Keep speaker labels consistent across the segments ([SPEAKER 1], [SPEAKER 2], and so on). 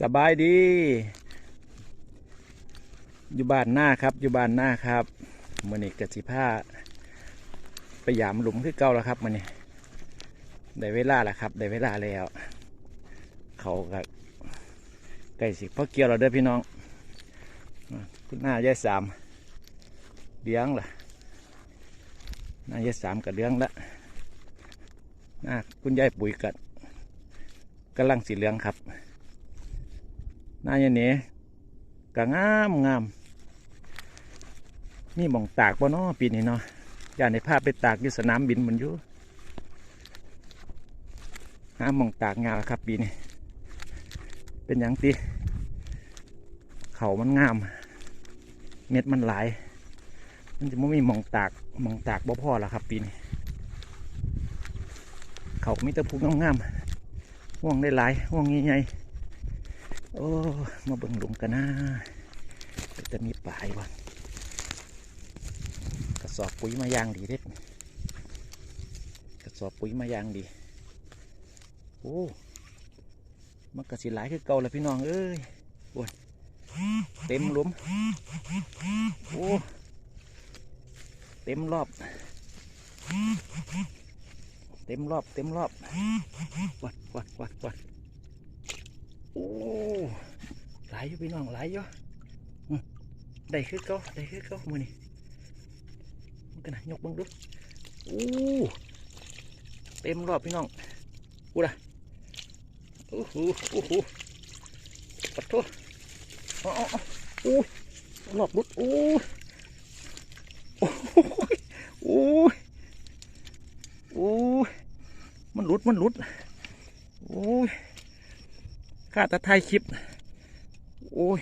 [SPEAKER 1] สบายดี อยู่บ้านหน้าครับอยู่บ้านหน้าครับมือนี้กสิผ้าไปยามหลุมคือเก่าแล้วครับมื่อนี้ได้เวลาแล้วครับได้เวลาแล้ว เขาก็ไก่สิพ่อเกี่ยวเราเด้อพี่น้องอะคุณหน้ายายสามเลี้ยงล่ะหน้ายายสามกับเลี้ยงละหน้าคุณยายปุ๋ยกัดกำลังสีเหลืองครับ หน้าอย่างนี้ก็งามงามมีหมองตากบ่เนาะปีนี้เนาะอย่าในภาพไปตากอยู่สนามบินมันอยู่หามองตากงามครับปีนี้เป็นอย่างตีเขามันงาม เม็ดมันหลาย มันจะไม่มีมองตากมองตากบ่พอล้วครับ ปีนี้เขามีแต่พูงามๆห่วงได้หลายห่วงใหญ่ๆ โอ้มาเบิ่งหลุมกันนะจะมีปลายวะกระสอบปุ๋ยมายางดีเด็ดกระสอบปุ๋ยมายางดี โอ้มันกระสิหลายคือเก่าแล้วพี่น้องเอ้ยโอ้ยเต็มหลุมโอ้เต็มรอบ เต็มรอบ เต็มรอบวัดวัดวัดวัดโอ้ายอยู่พี่น้องหลายอยู่ได้คือเก่าได้คือเก่ามือนี่มันกันนะยกบังดูโอ้เต็มรอบพี่น้องกูละโอ้หโอ้โหปัดโทษอ๋อโอ้รอบรุดโอ้ยโอ้ยโอ้ยโอ้มันหลุดมันหลุดโอ้ยข้าแตะไทยคลิป โอ้ย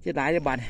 [SPEAKER 1] เสียดายเลยบาดน